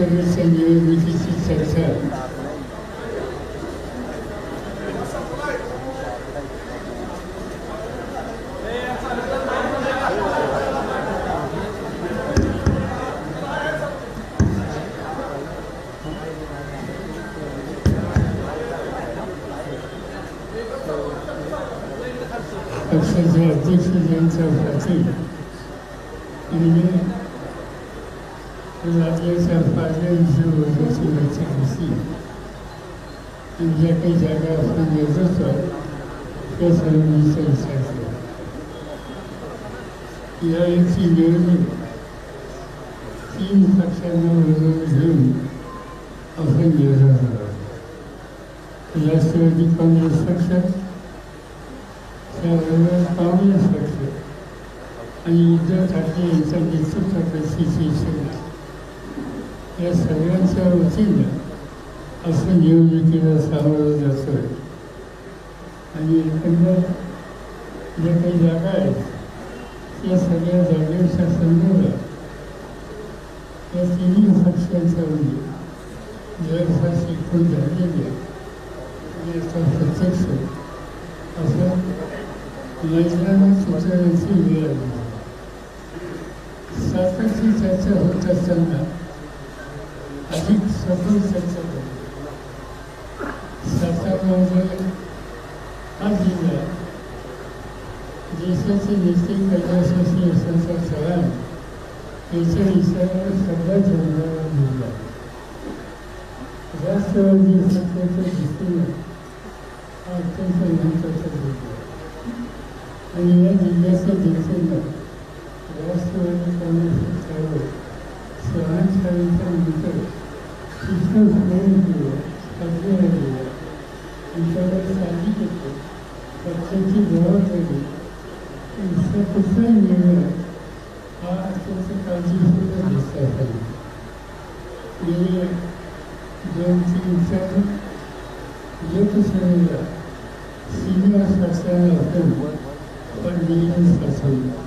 आणि सगळे सरकारी योग्य होते आज अतिशय सगळ्या शिक्षकांना आपण सगळे या ठिकाणी एकत्रित आहोत पक्षाच्या वतीनं पक्षाच्या वतीनं लोकसभेच्या निवडणुकीची चर्चा पक्षाचे अध्यक्ष यांच्या पाटील यांनी राज्याच्या पातळीची वर्गाची बैठक घेतली आणि ज्या काही जागा आपण देत होतो त्या सर्वांचा विचार केला यावेळीची निवडणूक तीन पक्षांना बरोबर घेऊन आपण निवडणार आहोत राष्ट्रवादी काँग्रेस पक्ष त्याबरोबर काँग्रेस पक्ष आणि उद्धव ठाकरे यांच्या नेतृत्वाखालची शिवसेना या सगळ्यांच्या वतीनं असं निवडणुकीला सामोरं जातोय आणि एकंदर ज्या काही जागा आहेत त्या सगळ्या जागेच्या संदर्भात या तिन्ही साक्षांच्या पक्षांच्या मध्ये म्हणजे शिकून झालेली झालेल्या याचा प्रत्यक्ष असं मैदानात सुचवण्याची वेळ आली सातत्य चर्चा होत असताना अधिक सखोल चर्चा झाली सातारामध्ये हा जिल्हा देशाचे नेते कैलासवासी यशवंतराव चव्हाण यांच्या विचारावर सगळ्यात जोडणारा जिल्हा राष्ट्रवादी सत्तेच्या दृष्टीनं हा अत्यंत महत्त्वाचा जिल्हा आणि या जिल्ह्याच्या जनतेनं राष्ट्रवादी काँग्रेस पक्षावर शहानशाहीच्या नंतर शिक्षण सुरू केलं स्पर्धेला गेलं त्यांच्यावर साधी घेतलं पक्षाची जबाबदारी इथं कुठलाही निर्णय हा अत्यंत काळजीपूर्वक घेतला पाहिजे गेले दोन तीन चार लोकसभेला श्रीनिवास शासनाला आपण पण नियम फसवलं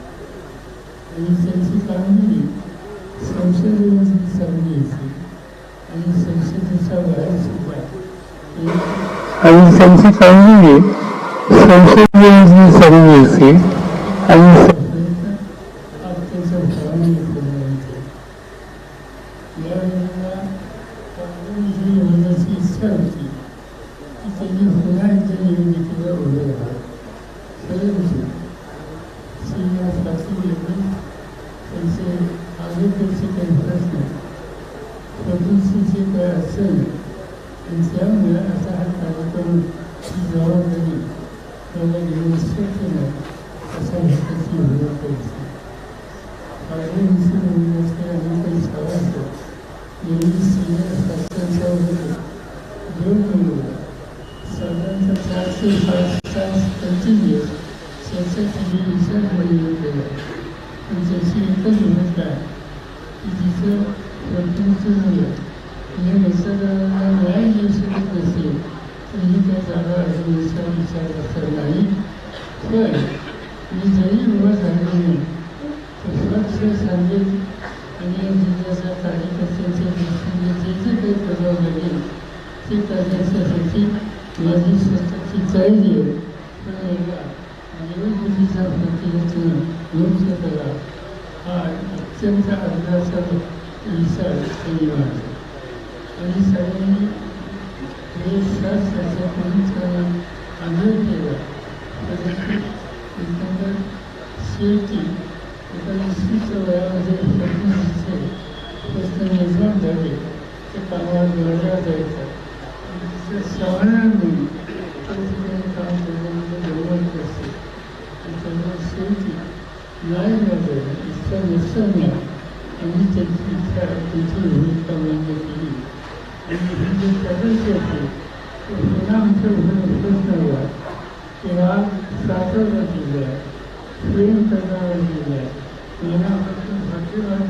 आणि त्यांची कामगिरी संसदेमध्ये चालली होती आणि संसदेच्या बाहेर सुद्धा आणि त्यांची कामगिरी संसदेमध्ये चालली आणि त्याचा प्रामाणिक यावेळेला काँग्रेसची होण्याची इच्छा होती की त्यांनी पुन्हा एकदा निवडणुकीला उभे राहा परंतु श्रीनिवास पाटील यांनी त्यांचे आरोग्याचे काही प्रश्न प्रकृतीची काही अडचण आणि त्यामुळे आता हा कार्यक्रम ही जबाबदारी मला घेऊन केला अशा घटनेची ओळख करायची काँग्रेसची होण्याचे आणि काही सभासद यांनी श्रीनिवास पाटलांच्या वगैरे दोन मिळवला साधारणतः चारशे पाच तास कंटिन्यू चर्चा केली विचार बनवून गेला हे त्याची एकच भूमिका शकत नसेल तर त्या जागा अडवण्याचा विचार असत नाही. पण मी जरी उभा झालेली तर स्वच्छ सांगेल आणि जिल्ह्याचा जिल्ह्याच्या कार्यकर्त्यांच्या दृष्टीने जे जे काही प्रभाव लागेल ते करण्यासाठी माझी स्वतःची तयारी आहे. पण मला निवडणुकीचा प्रक्रियेतून योग्य करा हा अत्यंत अर्धाचा विचार परिवार आणि सगळ्यांनी हे सात त्याच्याकडून आदर केला एकंदर शेवटी एका वयामध्ये प्रश्न प्रश्न निर्माण झाले ते कामावर जोडला जायचा श्रवणाने त्या काम करण्यामध्ये गरबड असते आणि त्यामुळे शेवटी नाही झालं इच्छा नसताना आम्ही इच्छा मान्य केली आणि हे जे सदस्य होते ते पुन्हा आमच्या घरी प्रश्न आला की हा सासरला दिला प्रेम करणारा दिला मनापासून भाग्यवान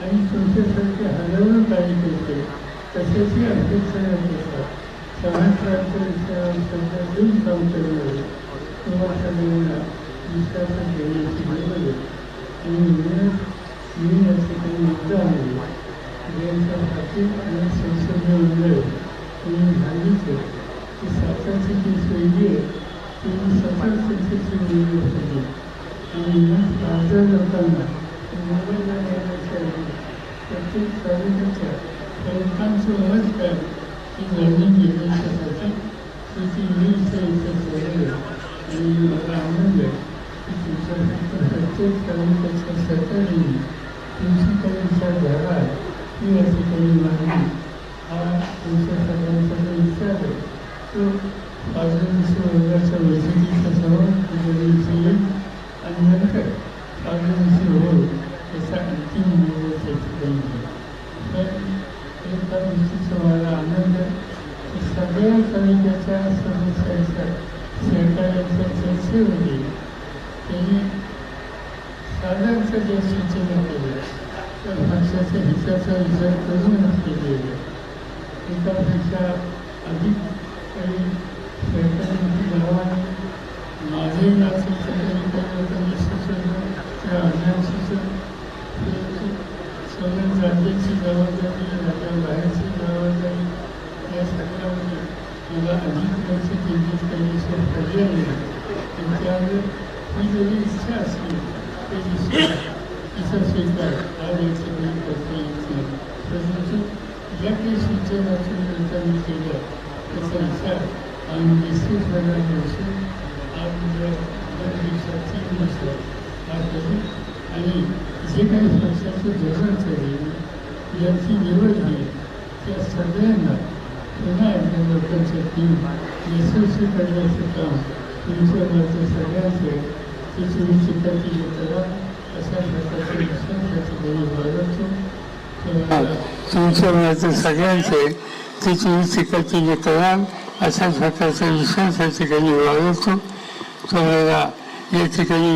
आणि तुमच्यासारखे हजारो कार्यकर्ते कशाची अपेक्षा न करता समाजाच्या विषयावर सध्या देऊन काम करणारे तुम्हा सगळ्यांना विश्वासात घेण्याची गरज आहे आणि म्हणूनच मी मुद्दा आहे ज्यांच्या हाती आणि संसदीय मंडळ तुम्ही सांगितले की सातारची शैली आहे ती सतत संसदची होती आणि मग खासदार लोकांना मुंबईला येण्याच्या प्रत्येक तालुक्याच्या प्रमुखांचं मत काय की जाणून घेण्याच्यासाठी त्याची वीस आणि मला आनंद आहे की तुमच्यासाठी प्रत्येक तालुक्याच्या सरकारने तुमची काही ही या ठिकाणी मागणी हा तुमच्या सगळ्यांचा जो विचार आहे तो पाचवीसशे वर्गाच्या बैठकीच्या समोर तुझ्या आणि नंतर त्याचा अंतिम निर्णय त्या ठिकाणी तर एका गोष्टीचा मला आनंद की सगळ्या तालुक्याच्या सदस्यांच्या सहकार्याच्या चर्चेमध्ये त्यांनी साधारणच्या ज्या सूचना केल्या त्या भाषाच्या हिताचा विचार करूनच केलेला एकापेक्षा अधिक काही सहकार्यांची गावाने माझे नाशिक लोकांनी सुचवलं त्या अज्ञान सुचवलं सगळ्या राज्याची जबाबदारी राज्या बाहेरची जबाबदारी या सगळ्यामध्ये मला अधिक लक्ष केंद्रित करण्याचा पर्याय नाही आणि त्यामुळे ही जरी इच्छा असली तरी तिचा स्वीकार आज या ठिकाणी करता येत नाही परंतु ज्या काही सूचना तुम्ही लोकांनी केल्या त्याचा विचार आम्ही निश्चितपणे बसून आज उद्या दोन दिवसात तीन दिवसात हा करू आणि जे काही पक्षाचं धोरण ठरेल याची निवड होईल त्या सगळ्यांना पुन्हा एकदा लोकांच्या टीम यशस्वी करण्याचं काम तुमच्या मात्र सगळ्यांचं आहे ती तुम्ही चिकाटी करा तुमच्या सगळ्यांचे तिची तिकडची जे कराल अशा प्रकारचा विश्वास या ठिकाणी वाढवतो तुम्हाला या ठिकाणी